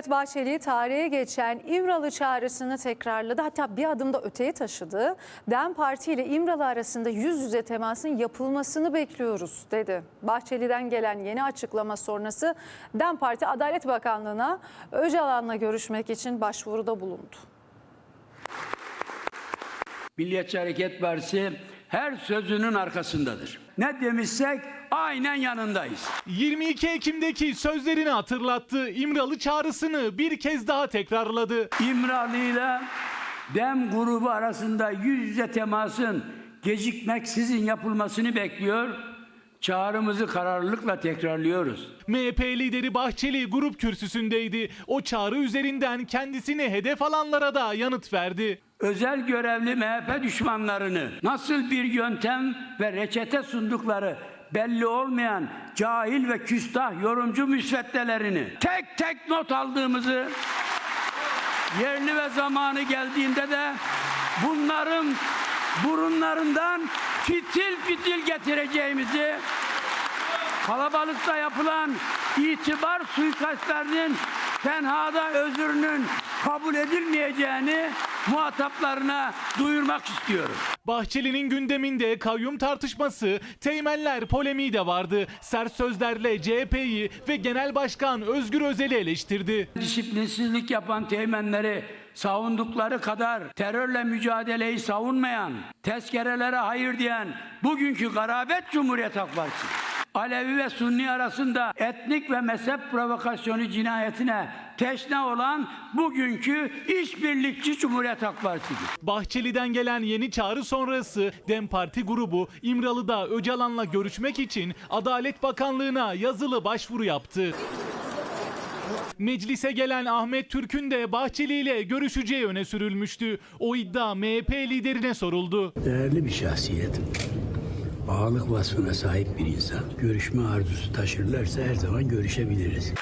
Devlet Bahçeli tarihe geçen İmralı çağrısını tekrarladı. Hatta bir adım da öteye taşıdı. DEM Parti ile İmralı arasında yüz yüze temasın yapılmasını bekliyoruz dedi. Bahçeli'den gelen yeni açıklama sonrası DEM Parti Adalet Bakanlığı'na Öcalan'la görüşmek için başvuruda bulundu. Milliyetçi Hareket Partisi her sözünün arkasındadır. Ne demişsek aynen yanındayız. 22 Ekim'deki sözlerini hatırlattı. İmralı çağrısını bir kez daha tekrarladı. İmralı ile DEM grubu arasında yüz yüze temasın gecikmeksizin yapılmasını bekliyor. Çağrımızı kararlılıkla tekrarlıyoruz. MHP lideri Bahçeli grup kürsüsündeydi. O çağrı üzerinden kendisini hedef alanlara da yanıt verdi. Özel görevli MHP düşmanlarını nasıl bir yöntem ve reçete sundukları belli olmayan cahil ve küstah yorumcu müsveddelerini tek tek not aldığımızı yerli ve zamanı geldiğinde de bunların burunlarından fitil fitil getireceğimizi kalabalıkta yapılan itibar suikastlarının tenhada özrünün kabul edilmeyeceğini muhataplarına duyurmak istiyorum. Bahçeli'nin gündeminde kayyum tartışması, teğmenler polemiği de vardı. Sert sözlerle CHP'yi ve Genel Başkan Özgür Özel'i eleştirdi. Disiplinsizlik yapan teğmenleri savundukları kadar terörle mücadeleyi savunmayan, tezkerelere hayır diyen bugünkü garabet Cumhuriyet Halk Partisi. Alevi ve Sunni arasında etnik ve mezhep provokasyonu cinayetine teşne olan bugünkü işbirlikçi Cumhuriyet Halk Partisi'dir. Bahçeli'den gelen yeni çağrı sonrası DEM Parti grubu İmralı'da Öcalan'la görüşmek için Adalet Bakanlığı'na yazılı başvuru yaptı. Meclise gelen Ahmet Türk'ün de Bahçeli ile görüşeceği öne sürülmüştü. O iddia MHP liderine soruldu. Değerli bir şahsiyet. Ağalık vasfına sahip bir insan. Görüşme arzusu taşırlarsa her zaman görüşebiliriz.